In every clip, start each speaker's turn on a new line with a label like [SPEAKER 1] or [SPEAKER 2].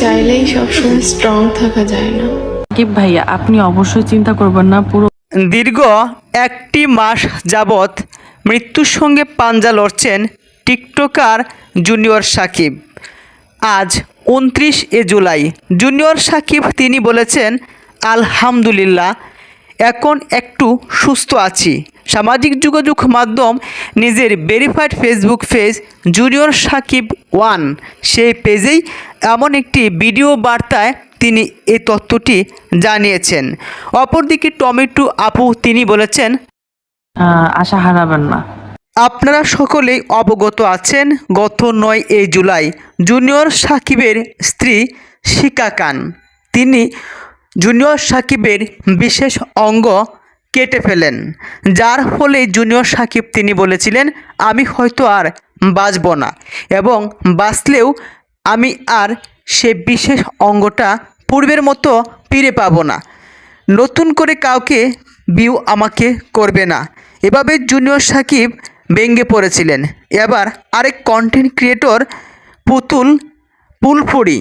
[SPEAKER 1] চাইলেই সবসময় স্ট্রং থাকা যায় না।
[SPEAKER 2] সাকিব ভাইয়া আপনি অবশ্যই চিন্তা করবেন না পুরো
[SPEAKER 3] দীর্ঘ একটি মাস যাবৎ মৃত্যুর সঙ্গে পাঞ্জা লড়ছেন টিকটকার জুনিয়র সাকিব। আজ উনত্রিশ এ জুলাই। জুনিয়র সাকিব তিনি বলেছেন আলহামদুলিল্লাহ এখন একটু সুস্থ আছি। সামাজিক যোগাযোগ মাধ্যম নিজের verified Facebook page junior Sakib one সেই পেজেই এমন একটি ভিডিও বার্তায় তিনি এই তথ্যটি জানিয়েছেন। অপরদিকে টমেটো আপু তিনি বলেছেন
[SPEAKER 2] আশা হারাবেন না।
[SPEAKER 3] আপনারা সকলেই অবগত আছেন গত নয় এই জুলাই জুনিয়র সাকিবের স্ত্রী শিকা খান। তিনি জুনিয়র সাকিবের বিশেষ অঙ্গ কেটে ফেলেন যার ফলে জুনিয়র সাকিব তিনি বলেছিলেন, আমি হয়তো আর বাঁচব না এবং বাঁচলেও আমি আর সে বিশেষ অঙ্গটা পূর্বের মতো ফিরে পাবো না। নতুন করে কাউকে বিউ আমাকে করবে না। এভাবে জুনিয়র সাকিব ব্যঙ্গে পড়েছিলেন। এবার আরেক কন্টেন্ট ক্রিয়েটর পুতুল পুলফড়ি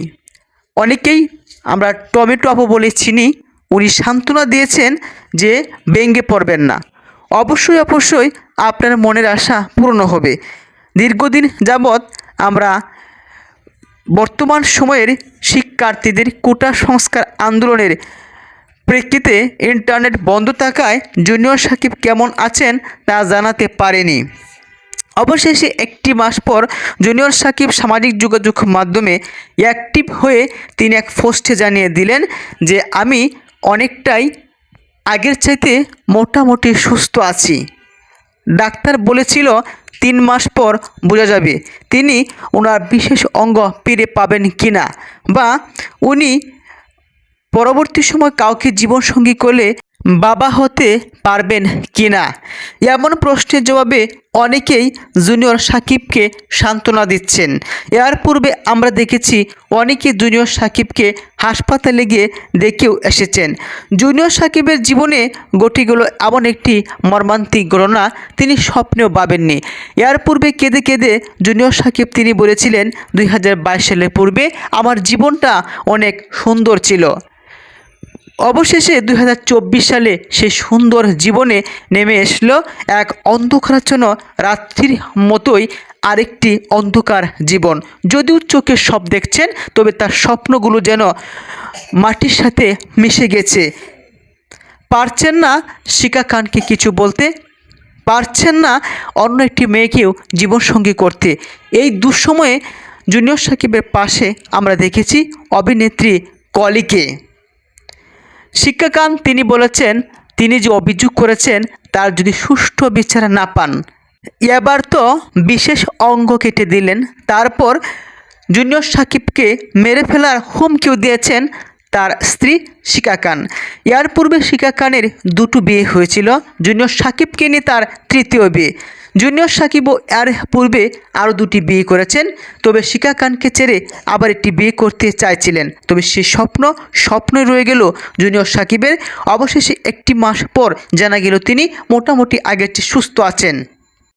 [SPEAKER 3] অনেকেই আমরা টমেটো আপু বলে চিনি উনি সান্ত্বনা দিয়েছেন যে ব্যঙ্গে পড়বেন না। অবশ্যই অবশ্যই আপনার মনের আশা পূর্ণ হবে। দীর্ঘদিন যাবৎ আমরা বর্তমান সময়ের শিক্ষার্থীদের কোটা সংস্কার আন্দোলনের প্রেক্ষিতে ইন্টারনেট বন্ধ থাকায় জুনিয়র সাকিব কেমন আছেন তা জানাতে পারেনি। অবশেষে একটি মাস পর জুনিয়র সাকিব সামাজিক যোগাযোগ মাধ্যমে অ্যাক্টিভ হয়ে তিনি এক পোস্টে জানিয়ে দিলেন যে, আমি অনেকটাই আগের চাইতে মোটামুটি সুস্থ আছি। ডাক্তার বলেছিল তিন মাস পর বোঝা যাবে তিনি ওনার বিশেষ অঙ্গ পেরে পাবেন কি না বা উনি পরবর্তী সময় কাউকে জীবনসঙ্গী করলে বাবা হতে পারবেন কি না এমন প্রশ্নের জবাবে অনেকেই জুনিয়র সাকিবকে সান্ত্বনা দিচ্ছেন। এর পূর্বে আমরা দেখেছি অনেকে জুনিয়র সাকিবকে হাসপাতালে গিয়ে দেখেও এসেছেন। জুনিয়র সাকিবের জীবনে ঘটে গেল এমন একটি মর্মান্তিক ঘটনা তিনি স্বপ্নেও পাবেননি এর পূর্বে কেঁদে কেঁদে জুনিয়র সাকিব তিনি বলেছিলেন, দুই হাজার বাইশ সালের পূর্বে আমার জীবনটা অনেক সুন্দর ছিল। অবশেষে দু হাজার চব্বিশ সালে সে সুন্দর জীবনে নেমে এসলো এক অন্ধকারাচ্ছন্ন রাত্রির মতোই আরেকটি অন্ধকার জীবন। যদিও চোখে সব দেখছেন, তবে তার স্বপ্নগুলো যেন মাটির সাথে মিশে গেছে। পারছেন না শিকা খানকে কিছু বলতে? পারছেন না অন্য একটি মেয়েকেও জীবনসঙ্গী করতে? এই দুঃসময়ে জুনিয়র সাকিবের পাশে আমরা দেখেছি অভিনেত্রী কলিকে। শিক্ষাকান তিনি বলেছেন, তিনি যে অভিযোগ করেছেন, তার যদি সুষ্ঠু বিচার না পান। এবার তো বিশেষ অঙ্গ কেটে দিলেন। তারপর জুনিয়র সাকিবকে মেরে ফেলার হুমকিও দিয়েছেন তার স্ত্রী শিকা খান এর পূর্বে শিকা খানের দুটো বিয়ে হয়েছিল। জুনিয়র সাকিবকে নিয়ে তার তৃতীয় বিয়ে। জুনিয়র সাকিবও এর পূর্বে আরও দুটি বিয়ে করেছেন, তবে শিকা খানকে ছেড়ে আবার একটি বিয়ে করতে চাইছিলেন। তবে সে স্বপ্ন স্বপ্নই রয়ে গেল জুনিয়র সাকিবের। অবশেষে একটি মাস পর জানা গেল তিনি মোটামুটি আগের চেয়ে সুস্থ আছেন।